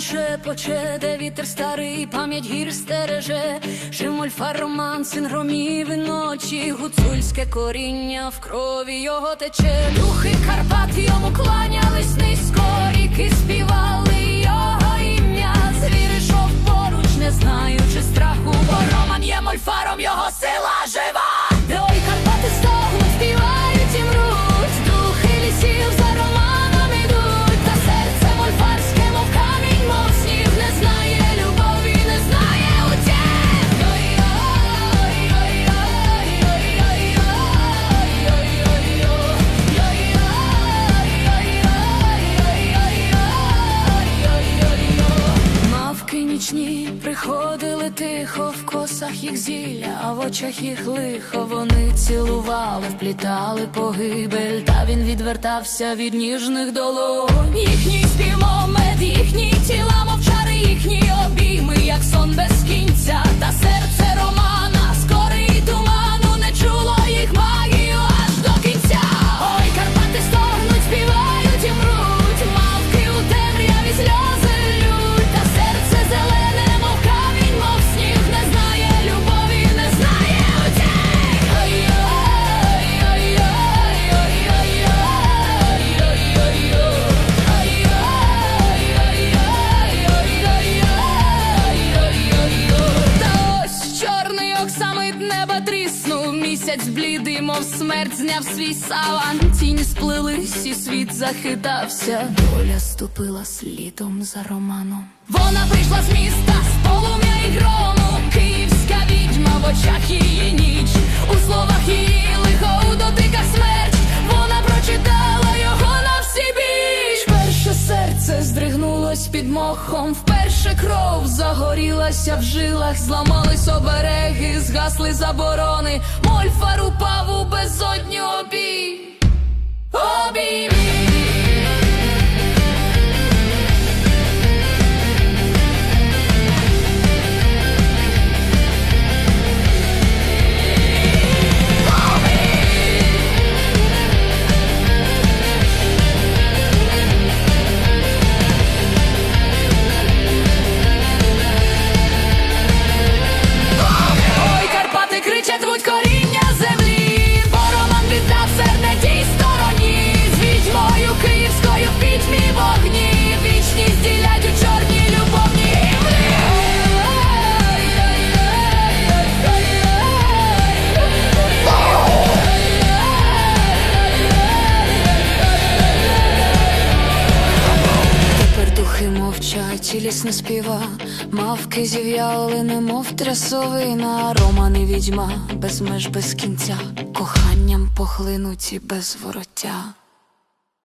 шепоче, де вітер старий, пам'ять гір стереже, Шимольфа роман, син громів і ночі, гуцульське коріння в крові його тече. Духи Карпат йому кланялись низько, ріки співали його ім'я. Звір ішов поруч, не знаючи страху, бо роман є мольфаром, його сила жива. Тихо, в косах їх зілля, а в очах їх лихо. Вони цілували, вплітали погибель, та він відвертався від ніжних долонь. Їхній співмомет, їхні тіла, мовчари, їхні обійми, як сон без Місяць блідий, мов смерть, зняв свій саван. Тіні сплились і світ захитався. Доля ступила слідом за романом. Вона здригнулось вперше кров загорілася в жилах, зламались обереги, згасли заборони, Мольфар мовчать, не співа, мавки зів'яли, немов трясовина, Рома не відьма без меж без кінця, коханням похлинуті без вороття.